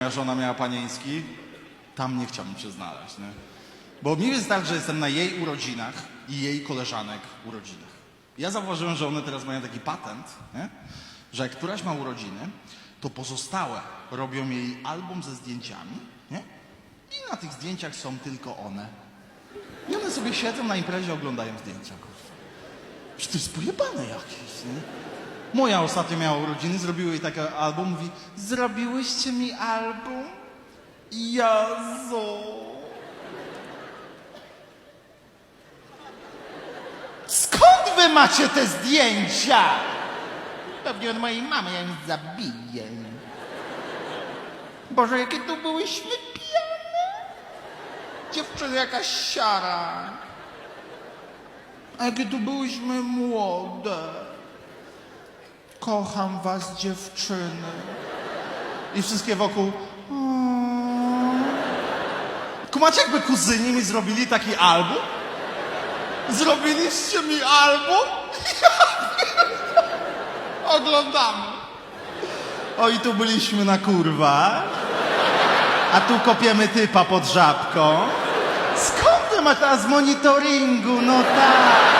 moja żona miała panieński, tam nie chciałbym się znaleźć, nie? Bo mi jest tak, że jestem na jej urodzinach i jej koleżanek urodzinach. Ja zauważyłem, że one teraz mają taki patent, nie? że jak któraś ma urodziny, to pozostałe robią jej album ze zdjęciami nie? i na tych zdjęciach są tylko one. I one sobie siedzą na imprezie, oglądają zdjęcia. kurwa. Że to jest pojebane jakieś, nie? Moja ostatnio miała urodziny, zrobiły jej taki album, mówi Zrobiłyście mi album? Jazo. Skąd wy macie te zdjęcia? Pewnie od mojej mamy, ja ją zabiję. Boże, jakie tu byłyśmy pijane. Dziewczyny, jakaś siara. A jakie tu byłyśmy młode. Kocham was, dziewczyny. I wszystkie wokół. "Mm". Kumacie, jakby kuzyni mi zrobili taki album? Zrobiliście mi album? Oglądamy. O, i tu byliśmy na kurwa. A tu kopiemy typa pod żabką. Skąd ty masz teraz monitoringu? No tak.